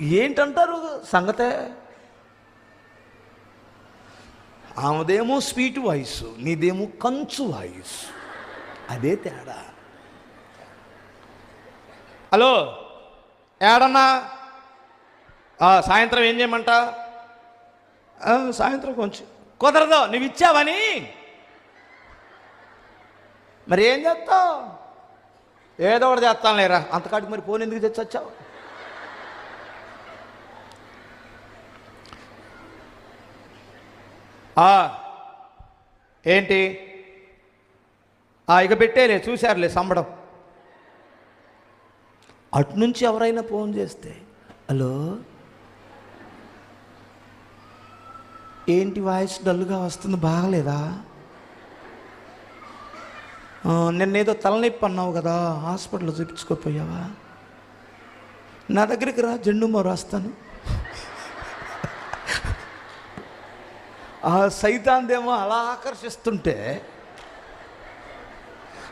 ఏంటంటారు సంగతే? ఆమెదేమో sweet voice నీదేమో కంచు వాయిస్. అదే తేడా. హలో ఏడన్నా? సాయంత్రం ఏం చేయమంట? సాయంత్రం కొంచెం. కుదరదు నువ్వు ఇచ్చావని మరి ఏం చేస్తావు? ఏదో ఒకటి చేస్తాను లేరా అంతకాడికి మరి ఫోన్ ఎందుకు తెచ్చొచ్చావు ఆ, ఏంటి? ఆ, ఇక పెట్టేలే చూశారులే సంబడం. అటు నుంచి ఎవరైనా ఫోన్ చేస్తే హలో ఏంటి వాయిస్ డల్గా వస్తుంది బాగలేదా? నిన్నేదో తలనొప్పి అన్నావు కదా హాస్పిటల్లో చూపించుకోపోయావా? నా దగ్గరికి రా జెండు మరో వస్తాను ఆ సైతాందేమో అలా ఆకర్షిస్తుంటే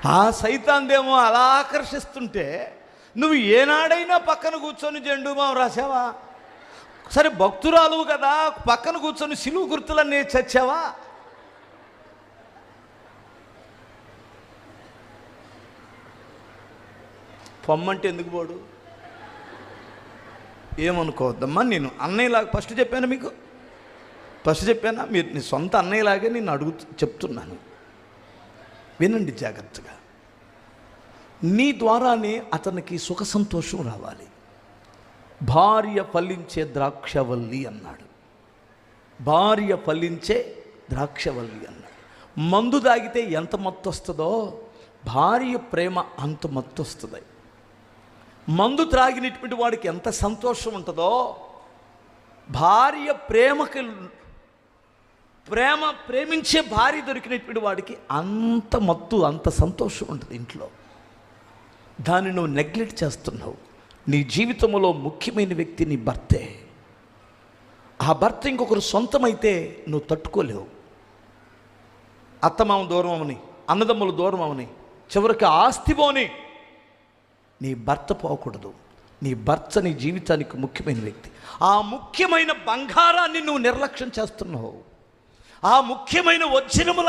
ఆ సైతాందేమో అలా ఆకర్షిస్తుంటే నువ్వు ఏనాడైనా పక్కన కూర్చొని జెండుమా రాసావా? సరే భక్తురాలు కదా పక్కన కూర్చొని సిలువు గుర్తులన్నీ చచ్చావా? పొమ్మంటే ఎందుకు పోడు? ఏమనుకోవద్దమ్మా నేను అన్నయ్యలాగా ఫస్ట్ చెప్పాను మీకు. ఫస్ట్ చెప్పానా? మీరు నీ సొంత అన్నయ్యలాగే నేను అడుగు చెప్తున్నాను. వినండి జాగ్రత్తగా. నీ ద్వారానే అతనికి సుఖ సంతోషం రావాలి. భార్య ఫలించే ద్రాక్షవల్లి అన్నాడు. భార్య ఫలించే ద్రాక్షవల్లి అన్నాడు. మందు తాగితే ఎంత మత్తు వస్తుందో భార్య ప్రేమ అంత మత్తు వస్తుంది మందు త్రాగినటువంటి వాడికి ఎంత సంతోషం ఉంటుందో భార్య ప్రేమకి ప్రేమ ప్రేమించే భార్య దొరికినటువంటి వాడికి అంత మత్తు అంత సంతోషం ఉంటుంది ఇంట్లో. దాన్ని నువ్వు నెగ్లెక్ట్ చేస్తున్నావు. నీ జీవితంలో ముఖ్యమైన వ్యక్తి నీ భర్తే. ఆ భర్త ఇంకొకరు సొంతమైతే నువ్వు తట్టుకోలేవు. అత్తమామ దూరం అవని అన్నదమ్ములు దూరం అవని చివరికి ఆస్తి పోని నీ భర్త పోకూడదు. నీ భర్త నీ జీవితానికి ముఖ్యమైన వ్యక్తి. ఆ ముఖ్యమైన బంగారాన్ని నువ్వు నిర్లక్ష్యం చేస్తున్నావు. ఆ ముఖ్యమైన వజ్రముల